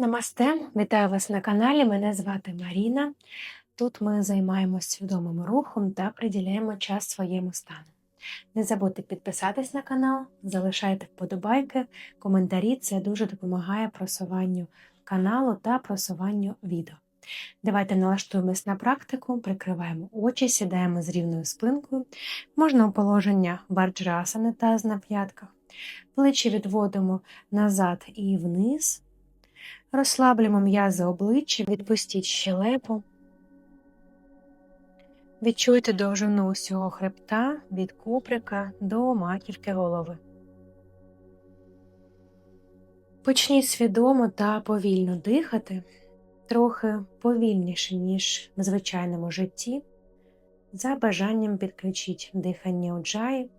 Намасте, вітаю вас на каналі. Мене звати Маріна. Тут ми займаємося свідомим рухом та приділяємо час своєму стану. Не забудьте підписатись на канал, залишайте вподобайки, коментарі. Це дуже допомагає просуванню каналу та просуванню відео. Давайте налаштуємось на практику, прикриваємо очі, сідаємо з рівною спинкою. Можна у положення варджрасани таз на п'ятках. Плечі відводимо назад і вниз. Розслаблюємо м'язи обличчя, відпустіть щелепу. Відчуйте довжину усього хребта від куприка до маківки голови. Почніть свідомо та повільно дихати, трохи повільніше, ніж в звичайному житті. За бажанням підключіть дихання уджаї.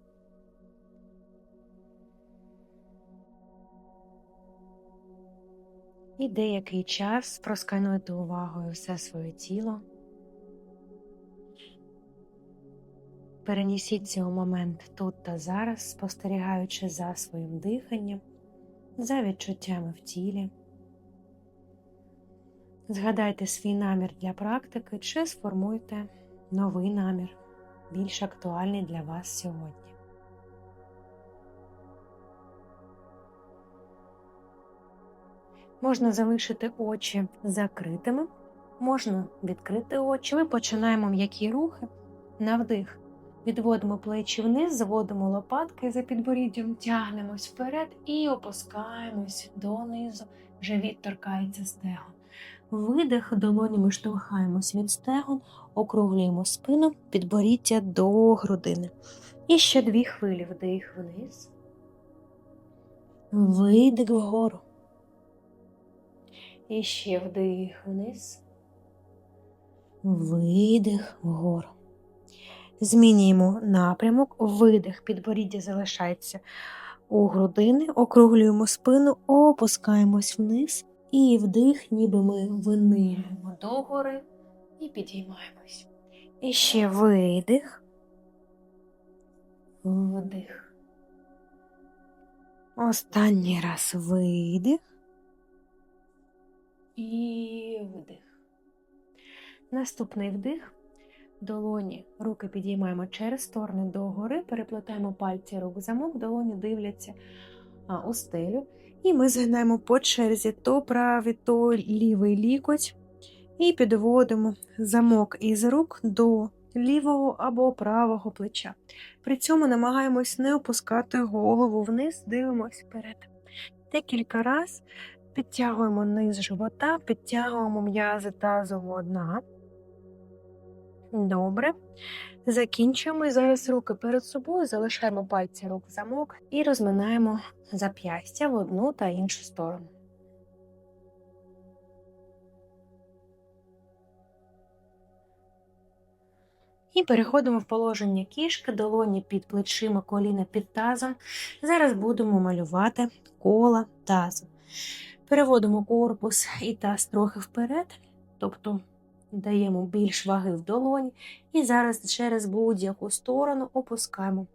І деякий час проскануйте увагою все своє тіло. Перенісіться у момент тут та зараз, спостерігаючи за своїм диханням, за відчуттями в тілі. Згадайте свій намір для практики чи сформуйте новий намір, більш актуальний для вас сьогодні. Можна залишити очі закритими, можна відкрити очі. Ми починаємо м'які рухи на вдих. Відводимо плечі вниз, заводимо лопатки за підборіддям, тягнемось вперед і опускаємось донизу. Живіт торкається стегон. Видих, долонями штовхаємось від стегон, округлюємо спину, підборіддя до грудини. І ще дві хвилі вдих вниз. Видих вгору. І ще вдих вниз, видих вгору. Змінюємо напрямок, видих, підборіддя залишається у грудини, округлюємо спину, опускаємось вниз. І вдих, ніби ми винирюємо догори. І підіймаємось. І ще видих, вдих. Останній раз видих і вдих. Наступний вдих. Долоні, руки підіймаємо через сторони догори, переплетаємо пальці рук замок, долоні дивляться а, у стелю. І ми згинаємо по черзі то правий, то лівий лікоть. І підводимо замок із рук до лівого або правого плеча. При цьому намагаємось не опускати голову вниз, дивимось вперед. Декілька разів Підтягуємо низ живота, підтягуємо м'язи тазового дна. Добре. Закінчуємо зараз руки перед собою, залишаємо пальці рук в замок і розминаємо зап'ястя в одну та іншу сторону. І переходимо в положення кішки, долоні під плечима, коліна під тазом. Зараз будемо малювати кола тазу. Переводимо корпус і таз трохи вперед, тобто даємо більш ваги в долоні. І зараз через будь-яку сторону опускаємо.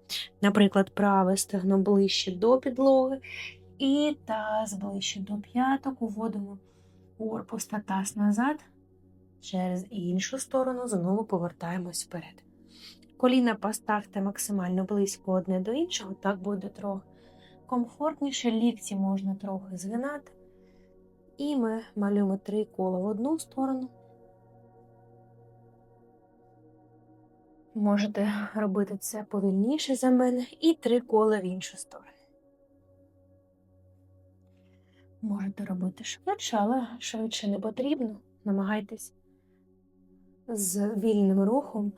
Наприклад, праве стегно ближче до підлоги, і таз ближче до п'яток, уводимо корпус та таз назад. Через іншу сторону знову повертаємось вперед. Коліна поставте максимально близько одне до іншого, так буде трохи комфортніше, лікті можна трохи згинати. І ми малюємо три кола в одну сторону. Можете робити це повільніше за мене, і три кола в іншу сторону. Можете робити швидше, але швидше не потрібно. Намагайтесь з вільним рухом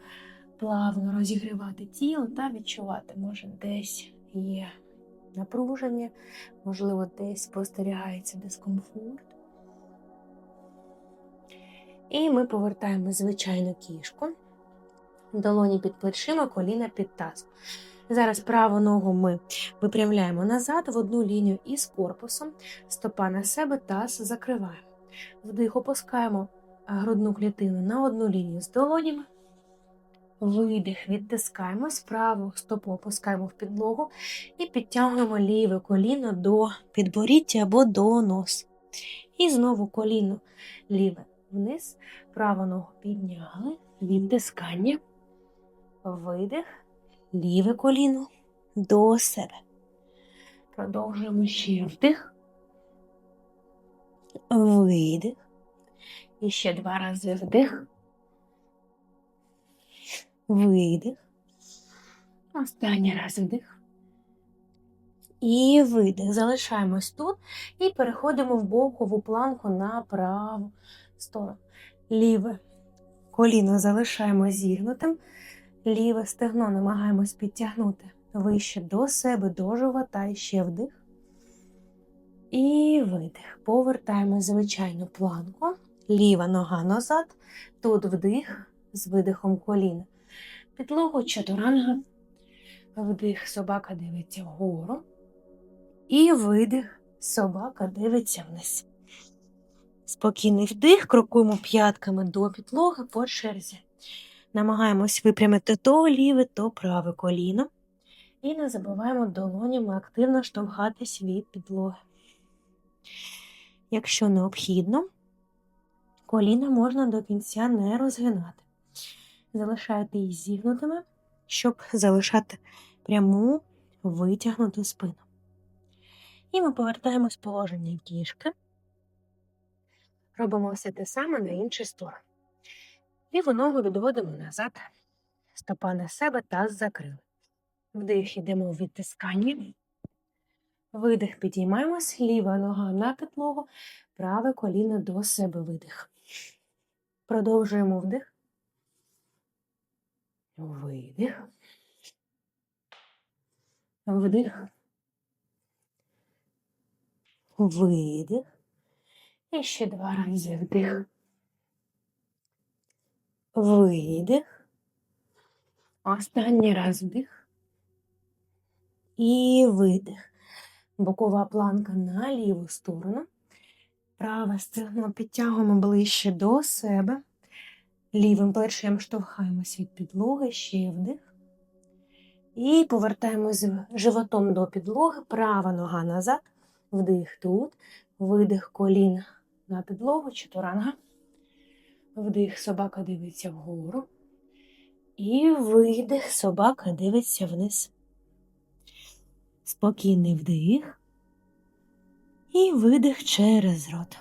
плавно розігрівати тіло та відчувати, може, десь є напруження, можливо, десь спостерігається дискомфорт. І ми повертаємо звичайну кішку, долоні під плечима, коліна під таз. Зараз праву ногу ми випрямляємо назад в одну лінію із корпусом, стопа на себе, таз закриваємо. Вдих опускаємо грудну клітину на одну лінію з долонями. Видих, відтискаємо праву стопу опускаємо в підлогу і підтягуємо ліве коліно до підборіддя або до носу. І знову коліно ліве вниз, праву ногу підняли, відтискання, видих, ліве коліно до себе. Продовжуємо ще вдих, видих. І ще два рази вдих, видих. Останній раз вдих. І видих. Залишаємось тут і переходимо в бокову планку на праву сторону. Ліве коліно залишаємо зігнутим, ліве стегно намагаємось підтягнути вище до себе, до живота і ще вдих. І видих. Повертаємо звичайну планку. Ліва нога назад. Тут вдих з видихом коліна. Підлогу чатуранга. Вдих, собака дивиться вгору. І видих, собака дивиться вниз. Спокійний вдих, крокуємо п'ятками до підлоги по черзі. Намагаємось випрямити то ліве, то праве коліно. І не забуваємо долонями активно штовхатись від підлоги. Якщо необхідно, коліна можна до кінця не розгинати. Залишайте їх зігнутими, щоб залишати пряму витягнуту спину. І ми повертаємось в положення кішки. Робимо все те саме на іншу сторону. Ліву ногу відводимо назад, стопа на себе, таз закрили. Вдих йдемо в відтискання. Видих підіймаємось, ліва нога на підлогу, праве коліно до себе видих. Продовжуємо вдих. Видих. Вдих. Видих. І ще два рази вдих. Видих. Останній раз вдих. І видих. Бокова планка на ліву сторону. Праве стегно підтягуємо ближче до себе. Лівим плечем штовхаємось від підлоги, ще вдих. І повертаємось животом до підлоги, права нога назад, вдих тут, видих колін на підлогу, чотуранга. Вдих, собака дивиться вгору. І видих, собака дивиться вниз. Спокійний вдих. І видих через рот.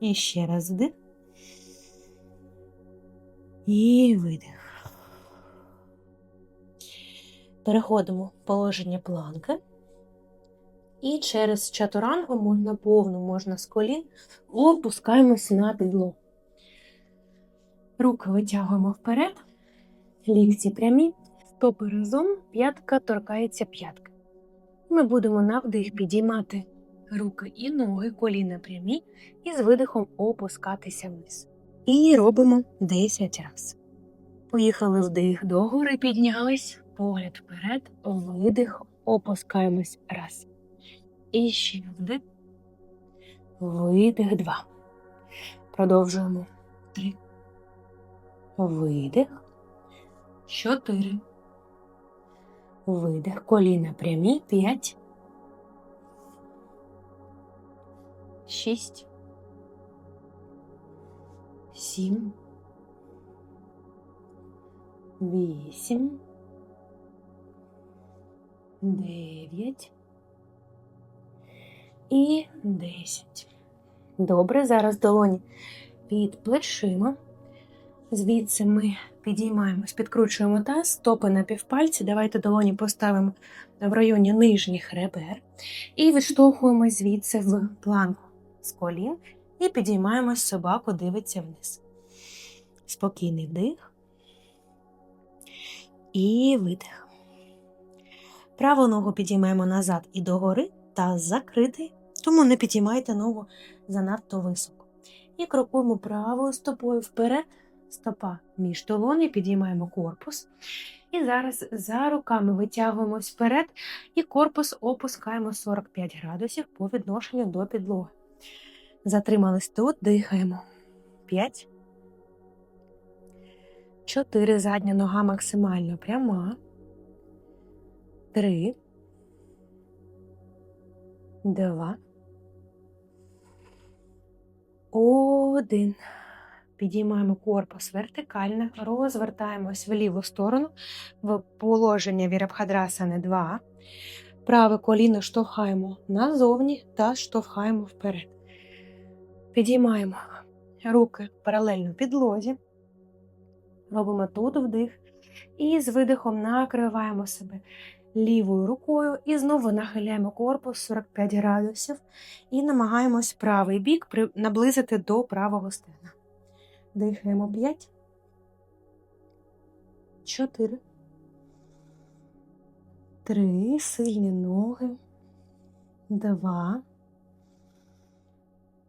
І ще раз вдих. І видих. Переходимо в положення планки. І через чатурангу можна повну, можна з колін, опускаємось на підлогу. Руки витягуємо вперед, лікці прямі, стопи разом, п'ятка торкається п'ятки. Ми будемо на вдих підіймати руки і ноги, коліна прямі, і з видихом опускатися вниз. І робимо 10 разів. Поїхали вдих догори, піднялись, погляд вперед, видих, опускаємось раз. І ще вдих, видих два. Продовжуємо три. Видих. Чотири. Видих. Коліна прямі. П'ять. Шість. Сім. Вісім. Дев'ять. І десять. Добре, зараз долоні під плечима. Звідси ми підіймаємось, підкручуємо таз, стопи на півпальці. Давайте долоні поставимо в районі нижніх ребер. І відштовхуємось звідси в планку з колін і підіймаємось, собаку дивиться вниз. Спокійний вдих і видих. Праву ногу підіймаємо назад і догори, таз закритий, тому не підіймайте ногу занадто високо. І крокуємо правою стопою вперед, стопа між долони, підіймаємо корпус. І зараз за руками витягуємось вперед, і корпус опускаємо 45 градусів по відношенню до підлоги. Затримались тут, дихаємо. 5. 4. Задня нога максимально пряма. 3. 2. Один. Підіймаємо корпус вертикально, розвертаємось в ліву сторону, в положення Вірабхадрасани 2. Праве коліно штовхаємо назовні та штовхаємо вперед. Підіймаємо руки паралельно підлозі. Робимо тут вдих. І з видихом накриваємо себе лівою рукою. І знову нахиляємо корпус 45 градусів. І намагаємось правий бік наблизити до правого стегна. Дихаємо 5, 4, 3, сильні ноги, 2,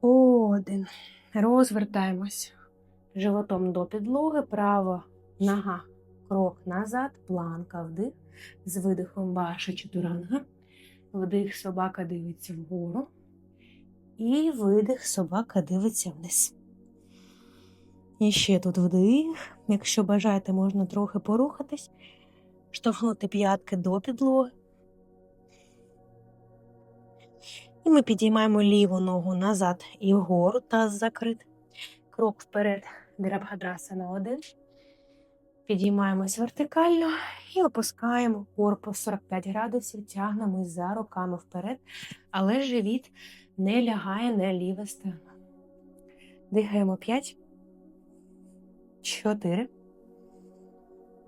1. Розвертаємось животом до підлоги, права нога, крок назад, планка, вдих. З видихом баша чатуранга. Вдих собака дивиться вгору. І видих собака дивиться вниз. І ще тут вдих. Якщо бажаєте, можна трохи порухатись, штовхнути п'ятки до підлоги. І ми підіймаємо ліву ногу назад і вгору, таз закрит. Крок вперед, Вірабхадраса на один. Підіймаємось вертикально і опускаємо корпус 45 градусів, тягнемось за руками вперед, але живіт не лягає на ліве стегно. Дихаємо 5, 4,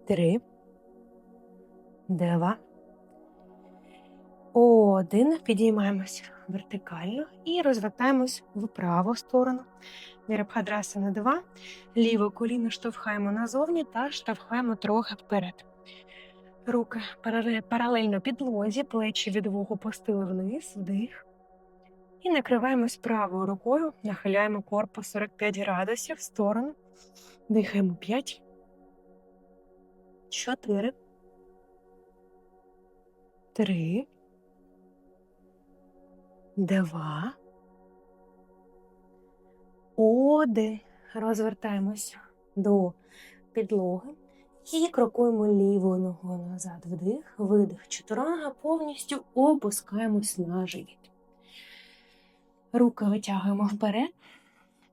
3, 2, 1. Підіймаємось вертикально і розвертаємось в праву сторону. Вірабхадрасана 2. Ліве коліно штовхаємо назовні та штовхаємо трохи вперед. Руки паралельно підлозі, плечі від вуху пустили вниз, вдих. І накриваємось правою рукою, нахиляємо корпус 45 градусів в сторону. Дихаємо 5, 4, 3, 2, один. Розвертаємось до підлоги і крокуємо лівою ногою назад. Вдих, видих. Чотиранга повністю опускаємось на живіт. Руки витягуємо вперед,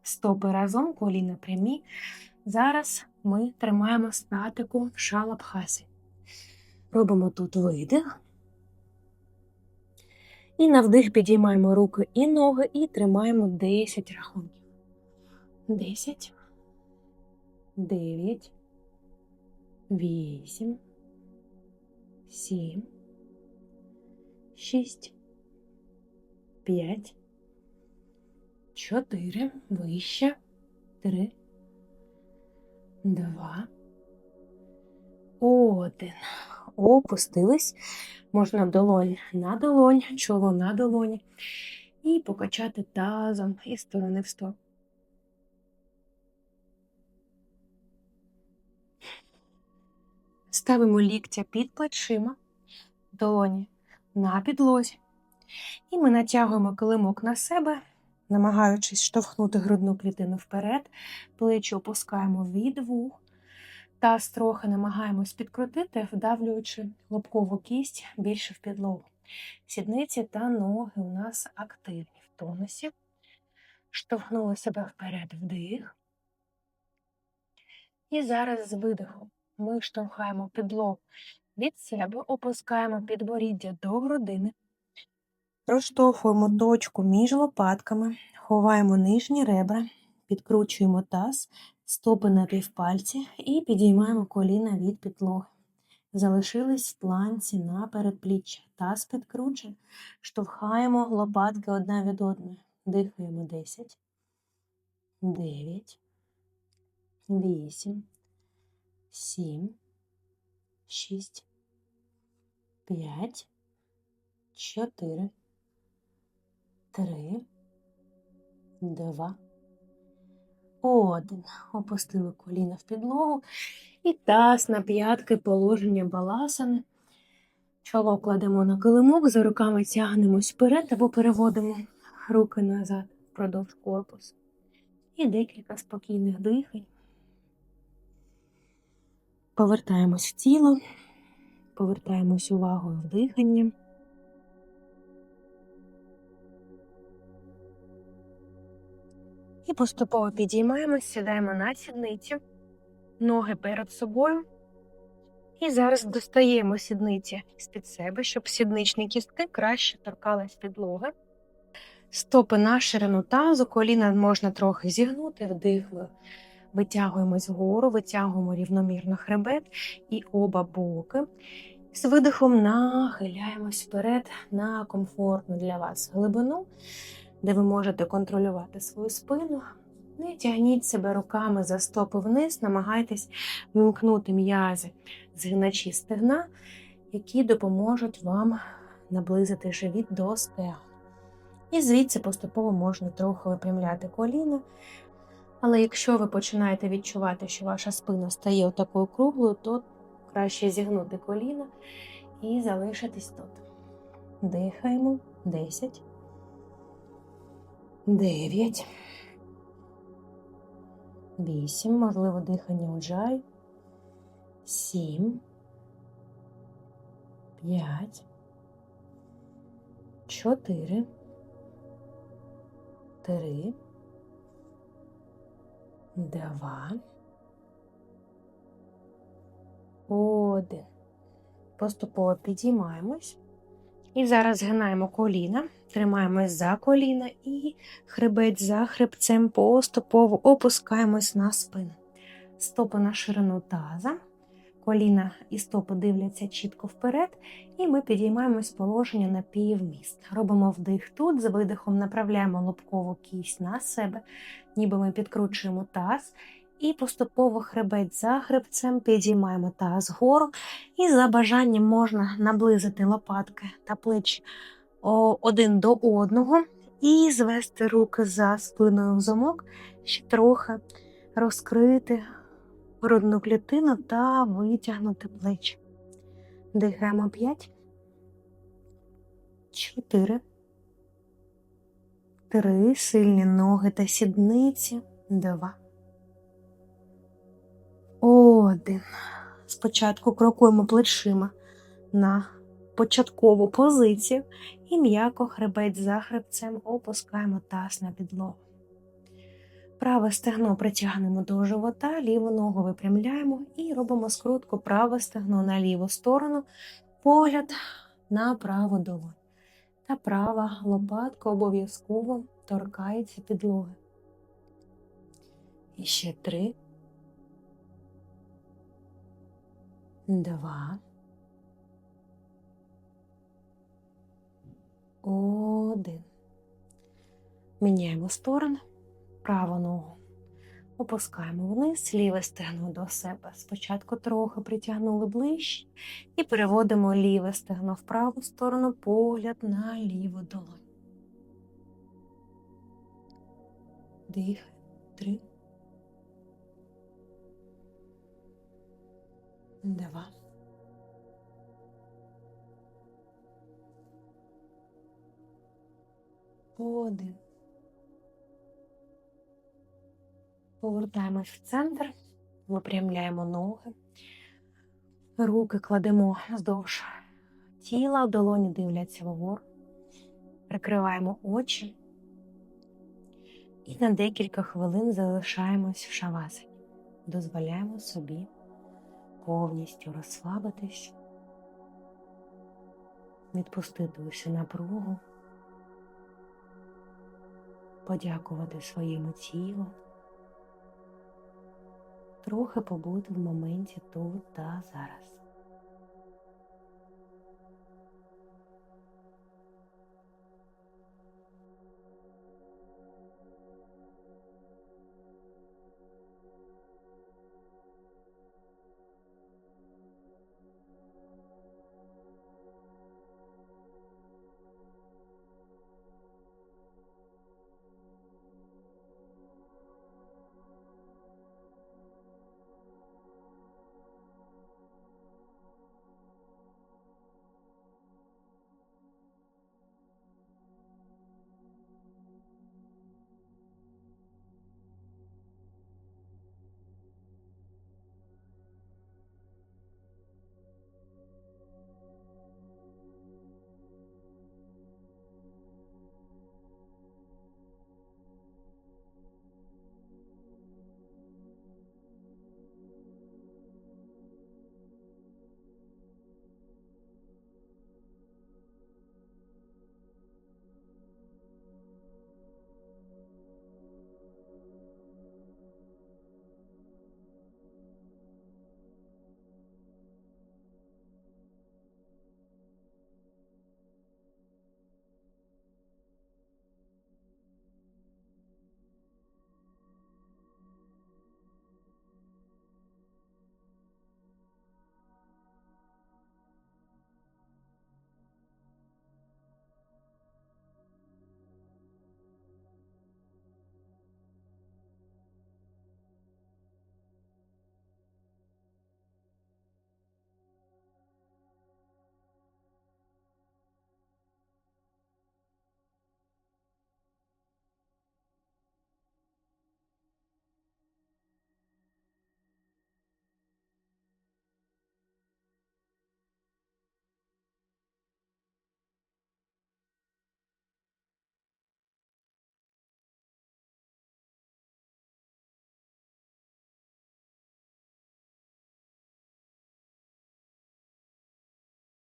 стопи разом, коліна прямі. Зараз ми тримаємо статику шалабхаси. Робимо тут видих. І на вдих підіймаємо руки і ноги і тримаємо 10 рахунків. 10, 9, 8, 7, 6, 5, 4, вище, 3, 2, 1. Опустились. Можна долонь на долонь, чоло на долоні. І покачати тазом із сторони в сторону. Ставимо ліктя під плечима, долоні на підлозі. І ми натягуємо килимок на себе, намагаючись штовхнути грудну клітину вперед, плечі опускаємо від вух. Таз трохи намагаємось підкрутити, вдавлюючи лобкову кість більше в підлогу. Сідниці та ноги у нас активні в тонусі. Штовхнули себе вперед вдих. І зараз з видихом ми штовхаємо підлогу від себе, опускаємо підборіддя до грудини, розштовхуємо точку між лопатками, ховаємо нижні ребра, підкручуємо таз, стопи на півпальці і підіймаємо коліна від підлоги. Залишились в планці на передпліччя. Таз підкручуємо, штовхаємо лопатки одна від одної. Дихаємо 10, 9, 8, 7, 6, 5, 4, 3, 2, 1. Опустили коліна в підлогу і таз на п'ятки положення баласани. Чоло кладемо на килимок, за руками тягнемось вперед або переводимо руки назад впродовж корпусу. І декілька спокійних дихань. Повертаємось в тіло, повертаємось увагою в дихання. І поступово підіймаємось, сідаємо на сідниці, ноги перед собою. І зараз достаємо сідниці з-під себе, щоб сідничні кістки краще торкались підлоги. Стопи на ширину тазу, коліна можна трохи зігнути, вдихли. Витягуємось вгору, витягуємо рівномірно хребет і оба боки. З видихом нахиляємось вперед на комфортну для вас глибину, де ви можете контролювати свою спину. Не тягніть себе руками за стопи вниз, намагайтесь вимкнути м'язи, згиначі стегна, які допоможуть вам наблизити живіт до стегу. І звідси поступово можна трохи випрямляти коліна. Але якщо ви починаєте відчувати, що ваша спина стає такою круглою, то краще зігнути коліна і залишитись тут. Дихаємо. 10, 9, 8, можливо, дихання уджай, 7, 5, 4, 3, 2, один. Поступово підіймаємось. І зараз згинаємо коліна, тримаємось за коліна і хребець за хребцем поступово опускаємось на спину. Стопи на ширину таза, коліна і стопи дивляться чітко вперед, і ми підіймаємось положення на півміст. Робимо вдих тут, з видихом направляємо лобкову кість на себе, ніби ми підкручуємо таз. І поступово хребець за хребцем підіймаємо таз вгору. І за бажанням можна наблизити лопатки та плечі один до одного і звести руки за спиною в замок, ще трохи розкрити грудну клітину та витягнути плечі. Дихаємо 5, 4, 3, сильні ноги та сідниці, 2, один. Спочатку крокуємо плечима на початкову позицію і м'яко хребець за хребцем опускаємо таз на підлогу. Праве стегно притягнемо до живота, ліву ногу випрямляємо і робимо скрутку праве стегно на ліву сторону, погляд на праву долоню. Та права лопатка обов'язково торкається підлоги. І ще три. Два. Один. Міняємо сторони. Праву ногу. Опускаємо вниз, ліве стегно до себе. Спочатку трохи притягнули ближче і переводимо ліве стегно в праву сторону, погляд на ліву долоню. Дих. Три. Два. Один. Повертаємось в центр, випрямляємо ноги, руки кладемо вздовж тіла, долоні дивляться вгору, прикриваємо очі і на декілька хвилин залишаємось в шавасані. Дозволяємо собі повністю розслабитись, відпустити усю напругу, подякувати своєму тілу, трохи побути в моменті тут та зараз.